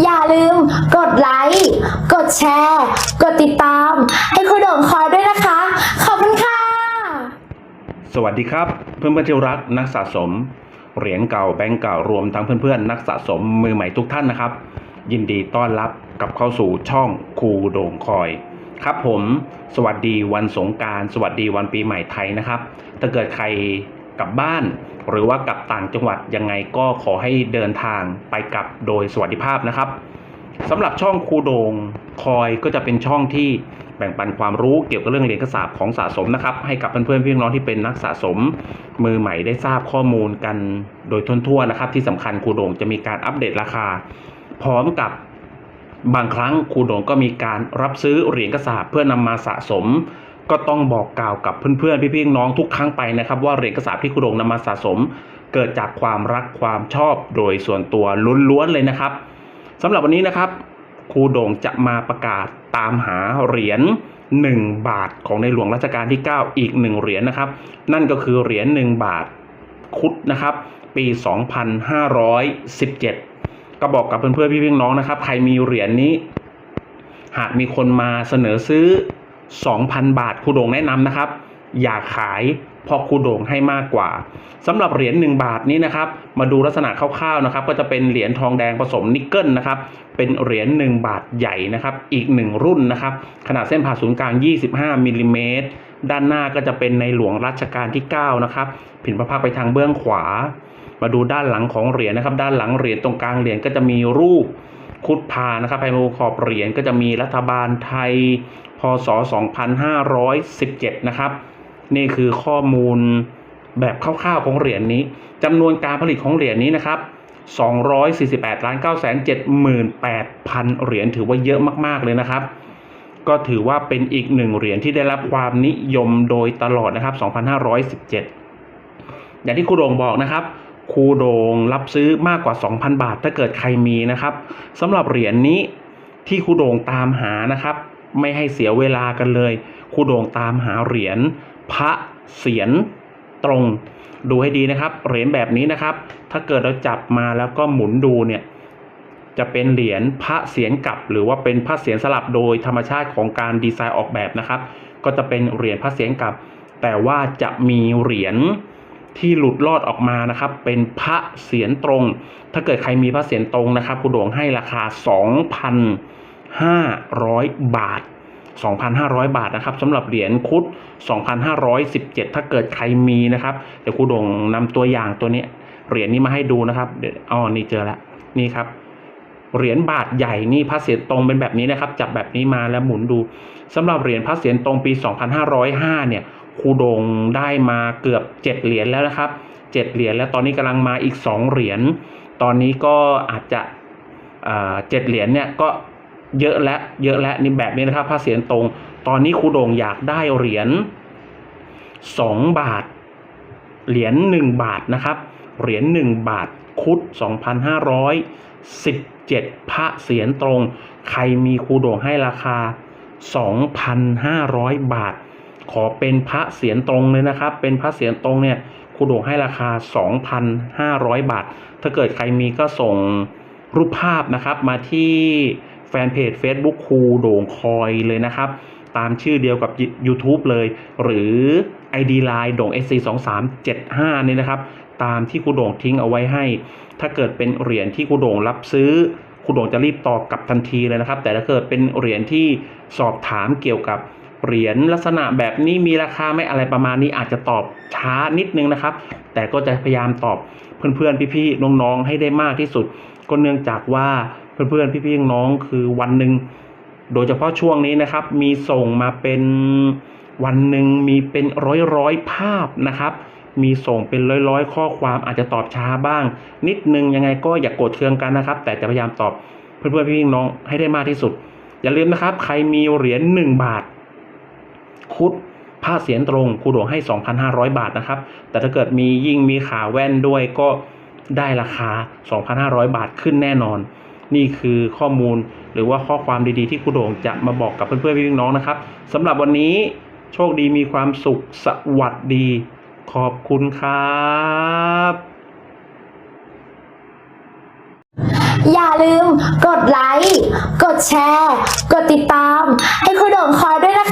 อย่าลืมกดไลค์กดแชร์ กดติดตาม ให้คุณโด่งคอยด้วยนะคะ ขอบคุณค่ะ สวัสดีครับ เพื่อนเพื่อนที่รักนักสะสม เหรียญเก่าแบงก์เก่ารวมทั้งเพื่อนๆ นักสะสมมือใหม่ทุกท่านนะครับ ยินดีต้อนรับกับเข้าสู่ช่องครูโด่งคอย ครับผม สวัสดีวันสงการ สวัสดีวันปีใหม่ไทยนะครับ ถ้าเกิดใคร กลับบ้าน หรือว่ากลับต่างจังหวัดยังไงก็ขอให้เดินทางไปกลับโดยสวัสดิภาพนะครับสำหรับช่องครูโดงคอยก็จะเป็นช่องที่แบ่งปันความรู้เกี่ยวกับเรื่องเหรียญกระสาบของสะสมนะครับ ให้กับเพื่อนๆพี่น้องที่เป็นนักสะสม มือใหม่ได้ทราบข้อมูลกันโดยทั่วๆนะครับ ที่สำคัญครูโดงจะมีการอัปเดตราคา พร้อมกับบางครั้งครูโดงก็มีการรับซื้อเหรียญกระสาบเพื่อนำมาสะสม ก็ต้องบอกกล่าวกับเพื่อนๆพี่ๆน้องทุกครั้งไปนะครับ ว่าเหรียญกระสาบที่ครูโดงนำมาสะสม เกิดจากความรักความชอบโดยส่วนตัวล้วนๆเลยนะครับสำหรับวันนี้นะครับครูโด่งจะมาประกาศตามหาเหรียญ1 บาทของในหลวงรัชกาลที่ 9 อีก 1 เหรียญนะครับ นั่นก็คือเหรียญ1บาทคุดนะครับ ปี 2517 ก็บอกกับเพื่อนๆพี่ๆน้องนะครับ ใครมีเหรียญนี้ หากมีคนมาเสนอซื้อ 2,000 บาทครูโด่งแนะนำนะครับ อย่าขายเพราะครูโด่งให้มากกว่าสำหรับเหรียญ1บาทนี้นะครับ มาดูลักษณะคร่าวๆนะครับ ก็จะเป็นเหรียญทองแดงผสมนิกเกิลนะครับ เป็นเหรียญ1บาทใหญ่นะครับ อีก 1 รุ่นนะครับ ขนาดเส้นผ่าศูนย์กลาง 25มิลลิเมตรด้านหน้าก็จะเป็นในหลวงรัชกาลที่9นะครับ ผินพระพักไปทางเบื้องขวา มาดูด้านหลังของเหรียญนะครับ ด้านหลังเหรียญตรงกลางเหรียญก็จะมีรูปคุดพานะครับภายในขอบเหรียญก็จะมีรัฐบาลไทย พศ 2517 นะครับ นี่คือข้อมูลแบบคร่าวๆของเหรียญนี้จำนวนการผลิตของเหรียญนี้นะครับ 248ล้าน9 7 8พันเหรียญถือว่าเยอะมากๆเลยนะครับ ก็ถือว่าเป็นอีกหนึ่งเหรียญที่ได้รับความนิยมโดยตลอดนะครับ 2517 อย่างที่ครูโดงบอกนะครับครูโดงรับซื้อมากกว่า 2,000 บาท ถ้าเกิดใครมีนะครับสำหรับเหรียญนี้ที่ครูโดงตามหานะครับ ไม่ให้เสียเวลากันเลยครูโดงตามหาเหรียญพระเสียรตรง ดูให้ดีนะครับ เหรียญแบบนี้นะครับ ถ้าเกิดเราจับมาแล้วก็หมุนดูเนี่ยจะเป็นเหรียญพระเสียรกลับ หรือว่าเป็นพระเสียรสลับโดยธรรมชาติของการดีไซน์ออกแบบนะครับ ก็จะเป็นเหรียญพระเสียรกลับ แต่ว่าจะมีเหรียญที่หลุดรอดออกมานะครับ เป็นพระเสียรตรง ถ้าเกิดใครมีพระเสียรตรงนะครับคุณหลวงให้ราคา 2,500 บาท 2,500 บาทนะครับสำหรับเหรียญคุด 2,517 ถ้าเกิดใครมีนะครับ เดี๋ยวครูดงนำตัวอย่างตัวนี้เหรียญนี้มาให้ดูนะครับเดี๋ยวอ๋อนี่เจอแล้วนี่ครับเหรียญบาทใหญ่นี่พระเศียรตรงเป็นแบบนี้นะครับ จับแบบนี้มาแล้วหมุนดูสำหรับเหรียญพระเศียรตรงปี 2505 เนี่ยครูดงได้มาเกือบ 7 เหรียญแล้วนะครับ 7 เหรียญแล้วตอนนี้กำลังมาอีก 2 เหรียญตอนนี้ก็อาจจะเจ็ดเหรียญเนี่ยก็ เยอะแล้วเยอะแล้วนี่แบบนี้นะครับพระเศียรตรง ตอนนี้ครูโดงอยากได้เหรียญ2 บาท เหรียญ1บาทนะครับ เหรียญ1บาทคุด 2,517 พระเสียรตรง ใครมีครูโด่งให้ราคา 2,500 บาท ขอเป็นพระเสียรตรงเลยนะครับ เป็นพระเสียรตรงเนี่ยครูโด่งให้ราคา 2,500 บาท ถ้าเกิดใครมีก็ส่งรูปภาพนะครับมาที่ แฟนเพจ Facebook ครูโด่งคอยเลยนะครับ ตามชื่อเดียวกับ YouTube เลย หรือ ID Line โด่ง SC 2 3 7 5 นี่นะครับ ตามที่ครูโด่งทิ้งเอาไว้ให้ ถ้าเกิดเป็นเหรียญที่ครูโด่งรับซื้อครูโด่งจะรีบตอบกลับทันทีเลยนะครับ แต่ถ้าเกิดเป็นเหรียญที่สอบถามเกี่ยวกับเหรียญลักษณะแบบนี้มีราคาไม่อะไรประมาณนี้อาจจะตอบช้านิดนึงนะครับ แต่ก็จะพยายามตอบเพื่อนๆพี่ๆน้องๆให้ได้มากที่สุด ก็เนื่องจากว่าเพื่อนๆพี่ๆน้องคือวันหนึ่งโดยเฉพาะช่วงนี้นะครับ มีส่งมาเป็นวันหนึ่งมีเป็นร้อยร้อยๆภาพนะครับ มีส่งเป็นร้อยร้อยๆข้อความอาจจะตอบช้าบ้าง นิดนึงยังไงก็อย่ากโกรธเคืองกันนะครับ แต่จะพยายามตอบเพื่อนๆพี่ๆน้องให้ได้มากที่สุด อย่าลืมนะครับ ใครมีเหรียญหนึ่งบาท คุดผ้าเสียนตรงครูโดงให้ 2,500 บาทนะครับ แต่ถ้าเกิดมียิ่งมีขาแว่นด้วยก็ได้ราคา 2,500 บาทขึ้นแน่นอน นี่คือข้อมูลหรือว่าข้อความดีๆ ที่ครูโด่งจะมาบอกกับเพื่อนๆพี่น้องนะครับสำหรับวันนี้โชคดีมีความสุขสวัสดี ขอบคุณครับอย่าลืมกดไลค์ กดแชร์ กดติดตาม ให้คุณโด่งคอยด้วยนะคะ